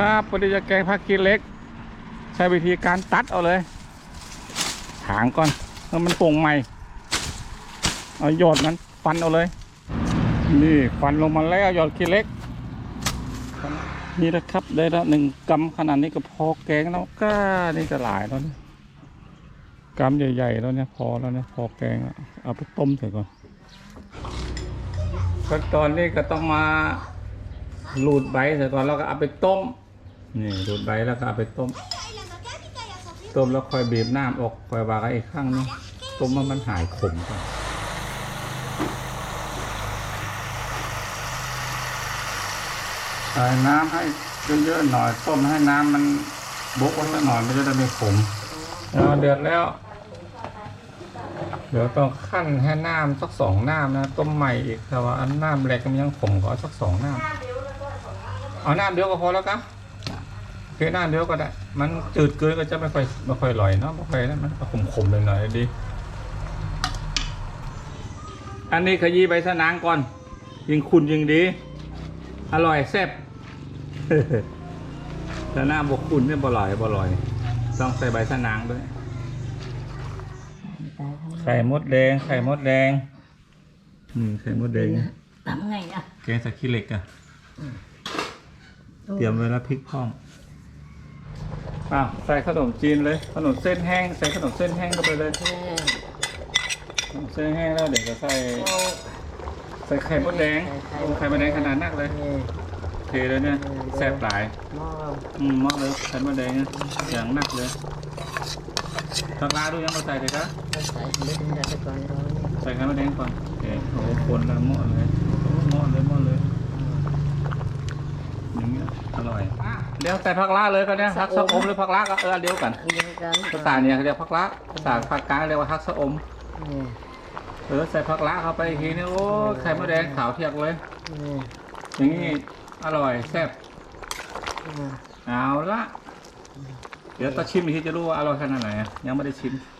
ครับวันนี้จะแกงผักกีเล็ก ใช้วิธีการตัดเอาเลย ถางก่อนให้มันโป่งใหม่เอาหยอดมันฟันเอาเลย นี่ฟันลงมาแล้วยอดกีเล็ก นี่นะครับได้ล้วหนึ่งกำขนาดนี้ก็พอแกงแล้วก็นี่จะหลายแล้วนี่กำใหญ่ๆแล้วเนี่ยพอแล้วเนี่ยพอแกงเอาไปต้มเถอะก่อนขั้นตอนนี้ก็ต้องมาหลูดใบเสร็จก่อนแล้วก็เอาไปต้ม นี่หลูดใบแล้วก็เอาไปต้ม ต้มแล้วค่อยบีบน้ำออกค่อยวางไว้อีกข้างนึงต้มให้มันหายขมก่อนใส่น้ำให้เยอะๆหน่อยต้มให้น้ำมันบกไว้สักหน่อยมันจะได้ไม่ขมเอาเดือดแล้ว เดี๋ยวต้องขั้นให้น้ำสักสองน้ำนะต้มใหม่อีกแต่ว่าอันน้ำแรกมันยังขมก็สักสองน้ำเอาน้ำเดียวก็พอแล้วครับ โอเคน้ำเดียวก็ได้ มันจืดเกินก็จะไม่ค่อยไม่ค่อยอร่อยเนาะไม่ค่อยนั่นมันขมขมๆหน่อยๆดี อันนี้ขยี้ใบสะนางก่อน ยิงคุณยิงดี อร่อยแซ่บแต่หน้าบกคุณเนี่ยบ่อร่อยบ่อร่อย ต้องใส่ใบสะนางด้วยไข่มดแดงไข่มดแดงอืมไข่มดแดงทำไงอะแกงใส่ขี้เหล็กอะเตรียมไว้แล้วพริกพ่อง อ้าวใส่ขนมจีนเลย ขนมเส้นแห้ง ใส่ขนมเส้นแห้งเข้าไปเลยเออขนมเส้นแห้งแล้วเดี๋ยวจะใส่เอาใส่ไข่มดแดงใส่ไข่โอ้ไข่มดแดงขนาดนักเลยเออเทเลยเนี่ยเออแซ่บหลายหม้ออืมมากเลยไข่มดแดงเนี่ยอย่างนักเลยทางร้านดูยังมาใส่เลยครับเอาใส่เล็กนิดเดียวไปก่อนเราเนี่ยใส่ไข่มดแดงก่อนโอเคโอ้โหคนละหม้อเลยโอ้โหหม้อเลยหม้ อเลยอย่างเงี้ยอร่อยเดี๋ยวใส่ผักละเลยก็เนี่ยผักสะอมหรือผักละก็เอออันเดียวกันอันเดียวกันภาษาเนี่ยเขาเรียกผักละภาษาภาคกลางเรียกว่าผักสะอมเออเออใส่ผักละเข้าไปอีกทีนึงโอ้ไข่มดแดงขาวเทียกเลยเอออย่างงี้อร่อยแซ่บเออเอาละเดี๋ยวต้องชิมอีกทีจะรู้ว่าอร่อยขนาดไหนอะยังไม่ได้ชิมชิมดู